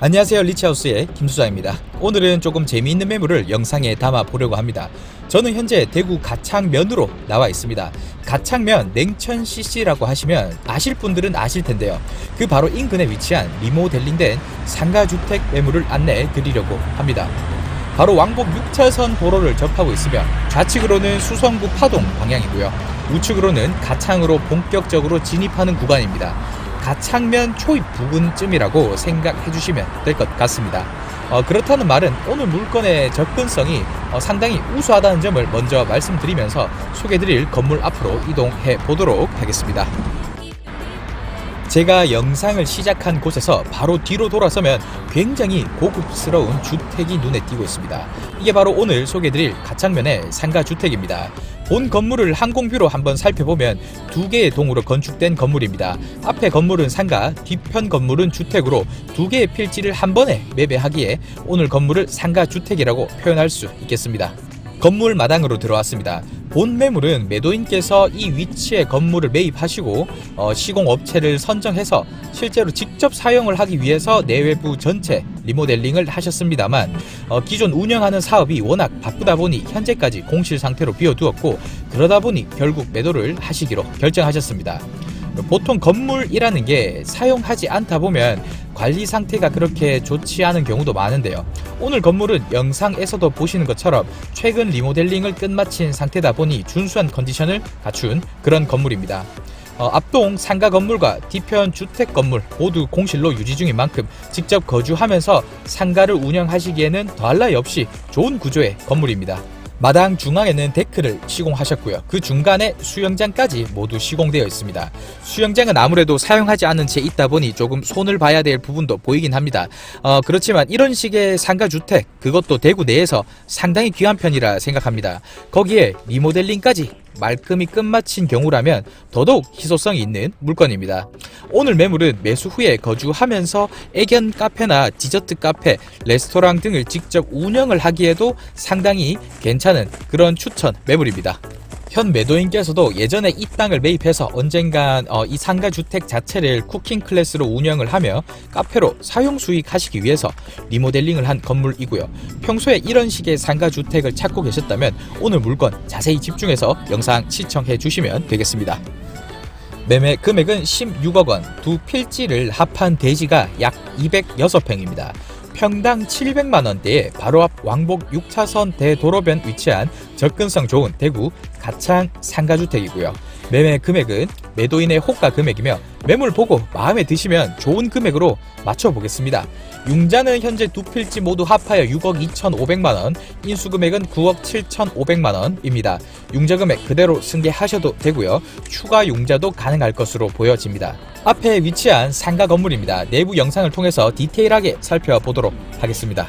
안녕하세요. 리치하우스의 김수장입니다. 오늘은 조금 재미있는 매물을 영상에 담아 보려고 합니다. 저는 현재 대구 가창면으로 나와 있습니다. 가창면 냉천 CC라고 하시면 아실 분들은 아실 텐데요. 그 바로 인근에 위치한 리모델링된 상가주택 매물을 안내해 드리려고 합니다. 바로 왕복 6차선 도로를 접하고 있으며 좌측으로는 수성구 파동 방향이고요. 우측으로는 가창으로 본격적으로 진입하는 구간입니다 가창면 초입 부근쯤이라고 생각해 주시면 될 것 같습니다. 어, 그렇다는 말은 오늘 물건의 접근성이 어, 상당히 우수하다는 점을 먼저 말씀드리면서 소개드릴 건물 앞으로 이동해 보도록 하겠습니다. 제가 영상을 시작한 곳에서 바로 뒤로 돌아서면 굉장히 고급스러운 주택이 눈에 띄고 있습니다. 이게 바로 오늘 소개드릴 가창면의 상가 주택입니다. 본 건물을 항공뷰로 한번 살펴보면 두 개의 동으로 건축된 건물입니다. 앞에 건물은 상가, 뒤편 건물은 주택으로 두 개의 필지를 한 번에 매매하기에 오늘 건물을 상가 주택이라고 표현할 수 있겠습니다. 건물 마당으로 들어왔습니다. 본 매물은 매도인께서 이 위치에 건물을 매입하시고 어, 시공업체를 선정해서 실제로 직접 사용을 하기 위해서 내외부 전체 리모델링을 하셨습니다만 어, 기존 운영하는 사업이 워낙 바쁘다 보니 현재까지 공실 상태로 비워두었고 그러다 보니 결국 매도를 하시기로 결정하셨습니다. 보통 건물이라는 게 사용하지 않다 보면 관리 상태가 그렇게 좋지 않은 경우도 많은데요. 오늘 건물은 영상에서도 보시는 것처럼 최근 리모델링을 끝마친 상태다 보니 준수한 컨디션을 갖춘 그런 건물입니다. 어, 앞동 상가 건물과 뒤편 주택 건물 모두 공실로 유지 중인 만큼 직접 거주하면서 상가를 운영하시기에는 더할 나위 없이 좋은 구조의 건물입니다. 마당 중앙에는 데크를 시공하셨고요. 그 중간에 수영장까지 모두 시공되어 있습니다. 수영장은 아무래도 사용하지 않은 채 있다 보니 조금 손을 봐야 될 부분도 보이긴 합니다. 어, 그렇지만 이런 식의 상가 주택, 그것도 대구 내에서 상당히 귀한 편이라 생각합니다. 거기에 리모델링까지 말끔히 끝마친 경우라면 더더욱 희소성이 있는 물건입니다. 오늘 매물은 매수 후에 거주하면서 애견 카페나 디저트 카페, 레스토랑 등을 직접 운영을 하기에도 상당히 괜찮은 그런 추천 매물입니다. 현 매도인께서도 예전에 이 땅을 매입해서 언젠간 어, 이 상가 주택 자체를 쿠킹 클래스로 운영을 하며 카페로 사용 수익하시기 위해서 리모델링을 한 건물이고요. 평소에 이런 식의 상가 주택을 찾고 계셨다면 오늘 물건 자세히 집중해서 영상 시청해 주시면 되겠습니다. 매매 금액은 16억 원, 두 필지를 합한 대지가 약 206평입니다. 평당 700만 원대에 바로 앞 왕복 6차선 대도로변 위치한 접근성 좋은 대구 가창 상가주택이고요. 매매 금액은 매도인의 호가 금액이며 매물 보고 마음에 드시면 좋은 금액으로 맞춰보겠습니다. 융자는 현재 두 필지 모두 합하여 6억 2,500만 원, 인수 금액은 9억 7,500만 원입니다. 융자 금액 그대로 승계하셔도 되고요. 추가 융자도 가능할 것으로 보여집니다. 앞에 위치한 상가 건물입니다. 내부 영상을 통해서 디테일하게 살펴보도록 하겠습니다.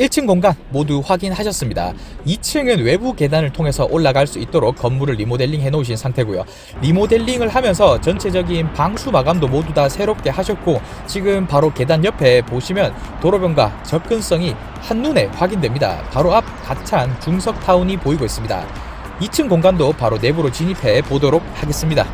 1층 공간 모두 확인하셨습니다. 2층은 외부 계단을 통해서 올라갈 수 있도록 건물을 리모델링 해 놓으신 상태고요. 리모델링을 하면서 전체적인 방수 마감도 모두 다 새롭게 하셨고 지금 바로 계단 옆에 보시면 도로변과 접근성이 한눈에 확인됩니다. 바로 앞 가찬 중석타운이 보이고 있습니다. 2층 공간도 바로 내부로 진입해 보도록 하겠습니다.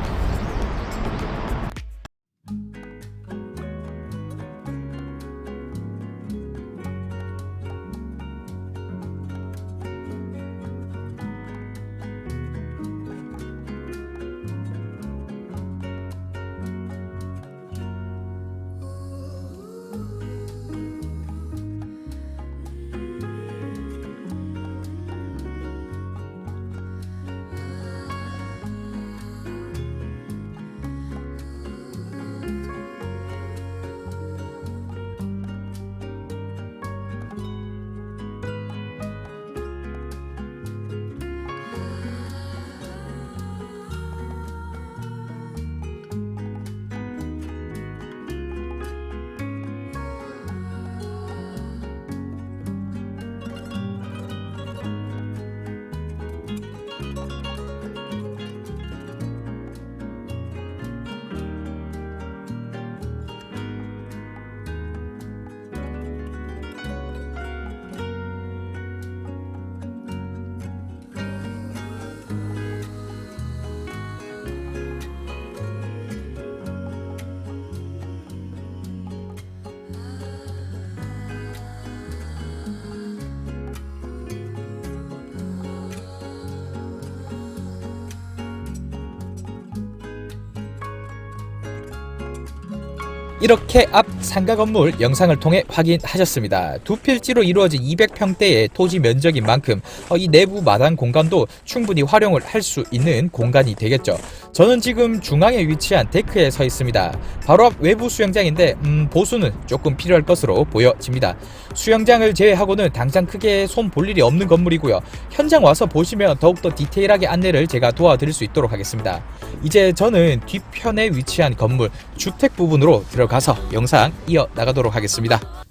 이렇게 앞 상가 건물 영상을 통해 확인하셨습니다. 두 필지로 이루어진 200평대의 토지 면적인 만큼 어, 이 내부 마당 공간도 충분히 활용을 할 수 있는 공간이 되겠죠. 저는 지금 중앙에 위치한 데크에 서 있습니다. 바로 앞 외부 수영장인데 음, 보수는 조금 필요할 것으로 보여집니다. 수영장을 제외하고는 당장 크게 손 볼 일이 없는 건물이고요. 현장 와서 보시면 더욱더 디테일하게 안내를 제가 도와드릴 수 있도록 하겠습니다. 이제 저는 뒤편에 위치한 건물 주택 부분으로 들어가서 영상 이어 나가도록 하겠습니다.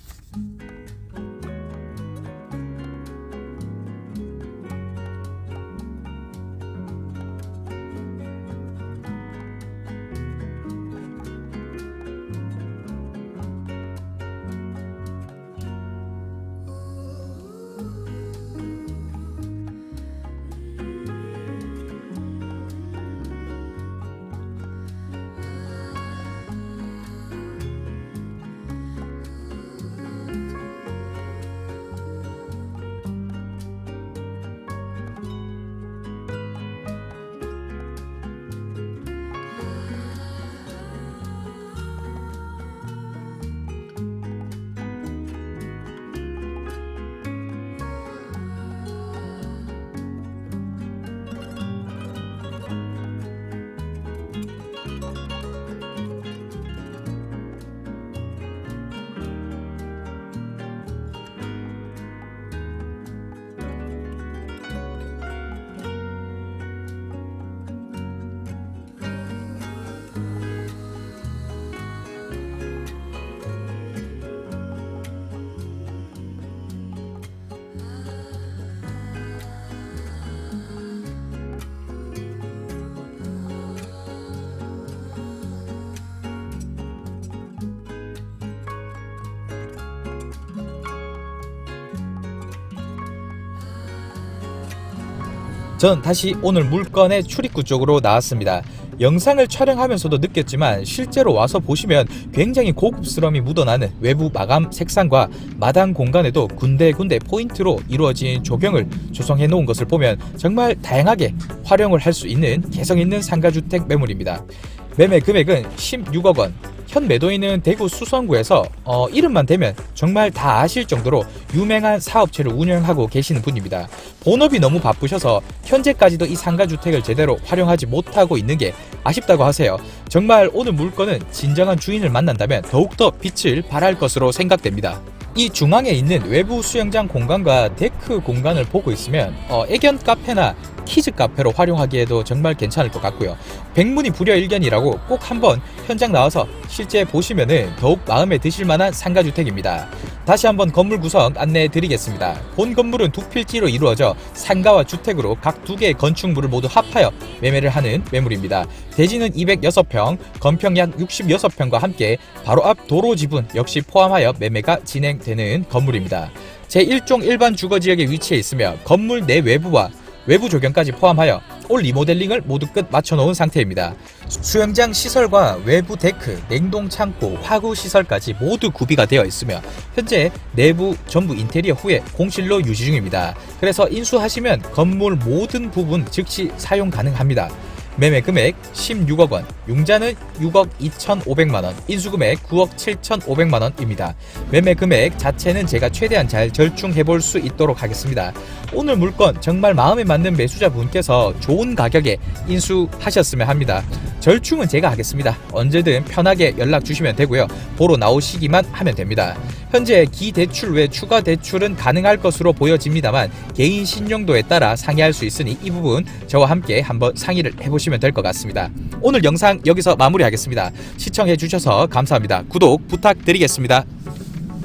전 다시 오늘 물건의 출입구 쪽으로 나왔습니다. 영상을 촬영하면서도 느꼈지만 실제로 와서 보시면 굉장히 고급스러움이 묻어나는 외부 마감 색상과 마당 공간에도 군데군데 포인트로 이루어진 조경을 조성해 놓은 것을 보면 정말 다양하게 활용을 할 수 있는 개성 있는 상가주택 매물입니다. 매매 금액은 16억 원. 현 매도인은 대구 수성구에서 어, 이름만 대면 정말 다 아실 정도로 유명한 사업체를 운영하고 계시는 분입니다. 본업이 너무 바쁘셔서 현재까지도 이 상가주택을 제대로 활용하지 못하고 있는 게 아쉽다고 하세요. 정말 오늘 물건은 진정한 주인을 만난다면 더욱더 빛을 발할 것으로 생각됩니다. 이 중앙에 있는 외부 수영장 공간과 데크 공간을 보고 있으면 어, 애견 카페나 키즈 카페로 활용하기에도 정말 괜찮을 것 같고요. 백문이 불여일견이라고 꼭 한번 현장 나와서 실제 보시면은 더욱 마음에 드실 만한 상가주택입니다. 다시 한번 건물 구성 안내해 드리겠습니다. 본 건물은 두 필지로 이루어져 상가와 주택으로 각 두 개의 건축물을 모두 합하여 매매를 하는 매물입니다. 대지는 206평, 건평 약 66평과 함께 바로 앞 도로 지분 역시 포함하여 매매가 진행되는 건물입니다. 제1종 일반 주거 지역에 위치해 있으며 건물 내 외부와 외부 조경까지 포함하여 올 리모델링을 모두 끝 맞춰놓은 상태입니다. 수영장 시설과 외부 데크, 냉동 창고, 화구 시설까지 모두 구비가 되어 있으며 현재 내부 전부 인테리어 후에 공실로 유지 중입니다. 그래서 인수하시면 건물 모든 부분 즉시 사용 가능합니다. 매매 금액 16억 원, 융자는 6억 2,500만 원, 인수 금액 9억 7,500만 원입니다. 매매 금액 자체는 제가 최대한 잘 절충해 볼 수 있도록 하겠습니다. 오늘 물건 정말 마음에 맞는 매수자 분께서 좋은 가격에 인수하셨으면 합니다. 절충은 제가 하겠습니다. 언제든 편하게 연락 주시면 되고요. 보러 나오시기만 하면 됩니다. 현재 기대출 외 추가 대출은 가능할 것으로 보여집니다만 개인 신용도에 따라 상의할 수 있으니 이 부분 저와 함께 한번 상의를 해보시면 될 것 같습니다. 오늘 영상 여기서 마무리하겠습니다. 시청해 주셔서 감사합니다. 구독 부탁드리겠습니다.